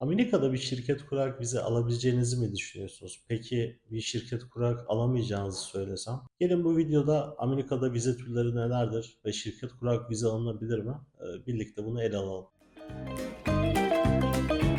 Amerika'da bir şirket kurarak vize alabileceğinizi mi düşünüyorsunuz? Peki bir şirket kurarak alamayacağınızı söylesem? Gelin bu videoda Amerika'da vize türleri nelerdir ve şirket kurarak vize alınabilir mi? Ee, Birlikte bunu ele alalım. Ben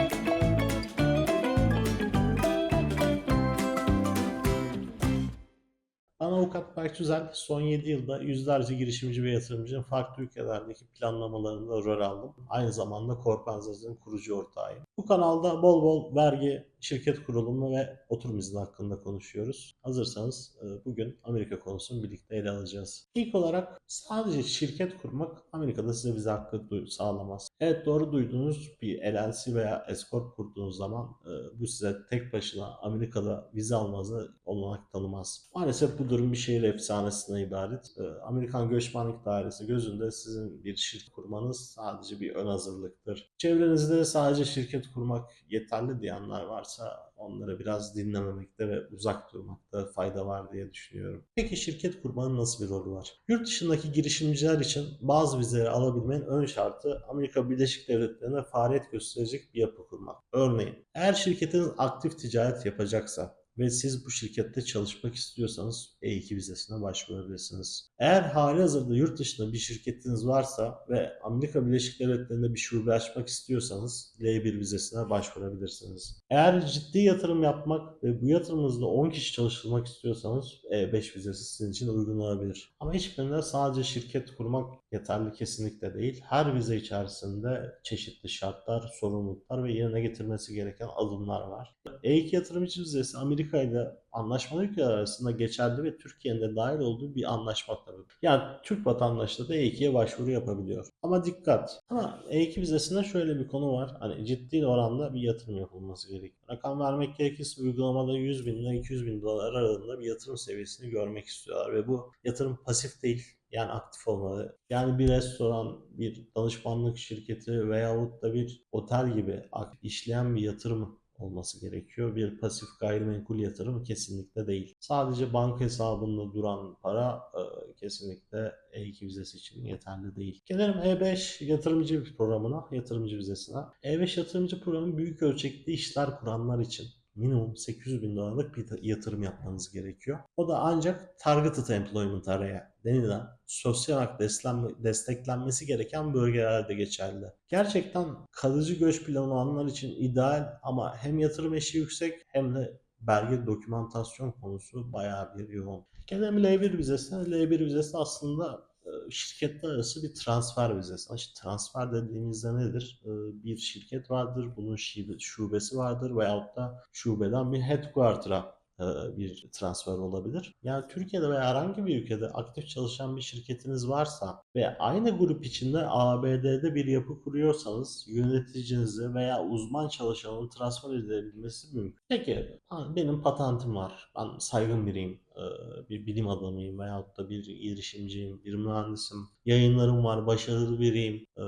Avukat Berk Tüzel, son 7 yılda yüzlerce girişimci ve yatırımcının farklı ülkelerdeki planlamalarında rol aldım. Aynı zamanda Corpenza's kurucu ortağıyım. Bu kanalda bol bol vergi, şirket kurulumu ve oturum izni hakkında konuşuyoruz. Hazırsanız e, bugün Amerika konusunu birlikte ele alacağız. İlk olarak sadece şirket kurmak Amerika'da size vize hakkı sağlamaz. Evet doğru duyduğunuz bir LLC veya S-Corp kurduğunuz zaman e, bu size tek başına Amerika'da vize almanızı olanak tanımaz. Maalesef bu durum bir şehir efsanesine ibaret. E, Amerikan Göçmenlik Dairesi gözünde sizin bir şirket kurmanız sadece bir ön hazırlıktır. Çevrenizde sadece şirket kurmak yeterli diyenler varsa onları biraz dinlememekte ve uzak durmakta fayda var diye düşünüyorum. Peki şirket kurmanın nasıl bir rolü var? Yurt dışındaki girişimciler için bazı vizeleri alabilmenin ön şartı Amerika Birleşik Devletleri'nde faaliyet gösterecek bir yapı kurmak. Örneğin eğer şirketiniz aktif ticaret yapacaksa ve siz bu şirkette çalışmak istiyorsanız E2 vizesine başvurabilirsiniz. Eğer hali hazırda yurt dışında bir şirketiniz varsa ve Amerika Birleşik Devletleri'nde bir şube açmak istiyorsanız L1 vizesine başvurabilirsiniz. Eğer ciddi yatırım yapmak ve bu yatırımınızda 10 kişi çalıştırmak istiyorsanız E5 vizesi sizin için uygun olabilir. Ama hiçbirinde sadece şirket kurmak yeterli kesinlikle değil. Her vize içerisinde çeşitli şartlar, sorumluluklar ve yerine getirmesi gereken adımlar var. E2 yatırımcı vizesi Amerika ile anlaşmalı ülkeler arasında geçerli ve Türkiye'nin de dahil olduğu bir anlaşma tabii. Yani Türk vatandaşları da E2'ye başvuru yapabiliyor. Ama dikkat. Ama E2 vizesinde şöyle bir konu var. Hani ciddi oranda bir yatırım yapılması gerekiyor. Rakam vermek gerekirse uygulamada 100 bin ile 200 bin dolar aralığında bir yatırım seviyesini görmek istiyorlar ve bu yatırım pasif değil. Yani aktif olmalı. Yani bir restoran, bir danışmanlık şirketi veyahut da bir otel gibi işleyen bir yatırım olması gerekiyor. Bir pasif gayrimenkul yatırım kesinlikle değil. Sadece banka hesabında duran para e, kesinlikle E2 vizesi için yeterli değil. Gelelim E5 yatırımcı programına, yatırımcı vizesine. E5 yatırımcı programı büyük ölçekli işler kuranlar için minimum 800 bin dolarlık bir yatırım yapmanız gerekiyor. O da ancak targeted employment araya denilen sosyal olarak desteklenme- desteklenmesi gereken bölgelerde geçerli. Gerçekten kalıcı göç planı olanlar için ideal ama hem yatırım eşiği yüksek hem de belge dokümantasyon konusu bayağı bir yoğun. Gelelim L1 vizesine. L1 vizesi aslında şirketler arası bir transfer vizesi. İşte transfer dediğimizde nedir? E, Bir şirket vardır, bunun şibe- şubesi vardır veyahut da şubeden bir headquarter'a e, bir transfer olabilir. Yani Türkiye'de veya herhangi bir ülkede aktif çalışan bir şirketiniz varsa ve aynı grup içinde ABD'de bir yapı kuruyorsanız yöneticinizi veya uzman çalışanın transfer edilebilmesi mümkün. Peki benim patentim var. Ben saygın biriyim. E, Bir bilim adamıyım veyahut da bir girişimciyim, bir mühendisim. Yayınlarım var, başarılı biriyim. E,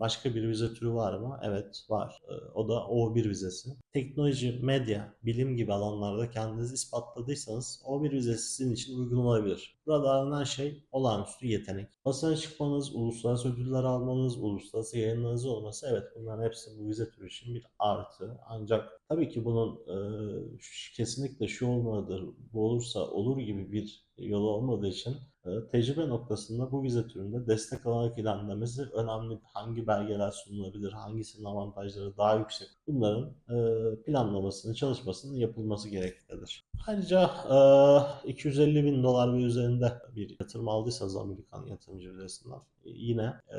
Başka bir vize türü var mı? Evet var. E, O da O1 vizesi. Teknoloji, medya, bilim gibi alanlarda kendinizi ispatladıysanız O1 vizesi sizin için uygun olabilir. Burada aranan şey olağanüstü yetenek. Basına çıkmanız, uluslararası ödüller almanız, uluslararası yayınlarınız olması evet bunların hepsi bu vize türü için bir artı. Ancak tabii ki bunun e, kesinlikle şu olmalıdır, bu olursa olur gibi bir yolu olmadığı için e, tecrübe noktasında bu vize türünde destek alarak ilerlemesi önemli. Hangi belgeler sunulabilir, hangisinin avantajları daha yüksek bunların e, planlamasını, çalışmasının yapılması gereklidir. Ayrıca e, 250 bin dolar ve üzerinde bir yatırım aldıysanız Amerikan yatırımcı vizesinden yine e,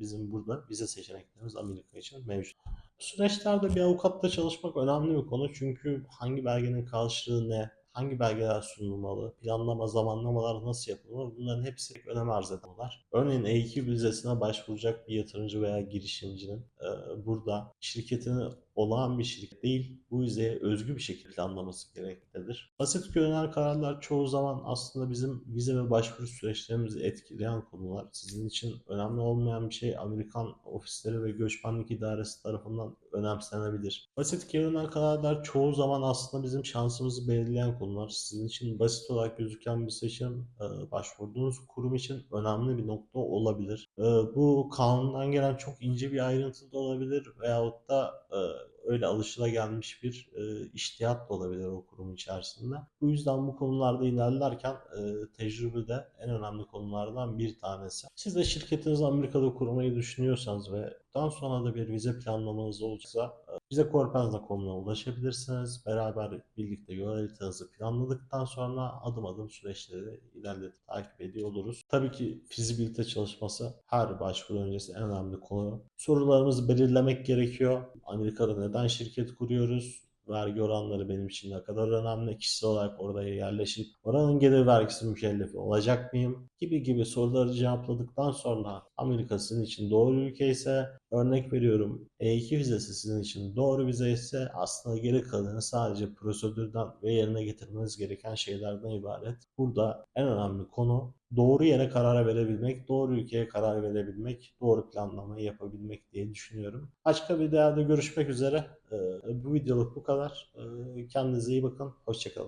bizim burada vize seçeneklerimiz Amerika için mevcut. Süreçlerde bir avukatla çalışmak önemli bir konu. Çünkü hangi belgenin karşılığı ne, hangi belgeler sunulmalı, planlama, zamanlamalar nasıl yapılmalı bunların hepsi önem arz ediyorlar. Örneğin E2 vizesine başvuracak bir yatırımcı veya girişimcinin e, burada şirketini olağan bir şirket değil, bu vizeye özgü bir şekilde planlaması gereklidir. Basit görünen kararlar çoğu zaman aslında bizim vize ve başvuru süreçlerimizi etkileyen konular. Sizin için önemli olmayan bir şey Amerikan ofisleri ve göçmenlik idaresi tarafından önemsenebilir. Basit görünen kararlar çoğu zaman aslında bizim şansımızı belirleyen konular. Sizin için basit olarak gözüken bir seçim e, başvurduğunuz kurum için önemli bir nokta olabilir. E, Bu kanundan gelen çok ince bir ayrıntı da olabilir veyahut da e, öyle alışılagelmiş bir e, iştihat da olabilir o kurum içerisinde. Bu yüzden bu konularda ilerlerken tecrübe de en önemli konulardan bir tanesi. Siz de şirketinizi Amerika'da kurmayı düşünüyorsanız ve daha sonra da bir vize planlamanız olacaksa bize Corpenza.com'la ulaşabilirsiniz. Beraber birlikte yol haritanızı planladıktan sonra adım adım süreçleri ilerletip takip ediyor oluruz. Tabii ki fizibilite çalışması her başvuru öncesi en önemli konu. Sorularımızı belirlemek gerekiyor. Amerika'da neden şirket kuruyoruz? Vergi oranları benim için ne kadar önemli? Kişisel olarak oraya yerleşip oranın gelir vergisi mükellefi olacak mıyım? Gibi gibi soruları cevapladıktan sonra Amerika sizin için doğru ülke ise örnek veriyorum E2 vizesi sizin için doğru vize ise aslında geri kalanı sadece prosedürden ve yerine getirmeniz gereken şeylerden ibaret. Burada en önemli konu doğru yere karar verebilmek, doğru ülkeye karar verebilmek, doğru planlamayı yapabilmek diye düşünüyorum. Başka bir değerde görüşmek üzere. Ee, bu videoluk bu kadar. Ee, kendinize iyi bakın. Hoşçakalın.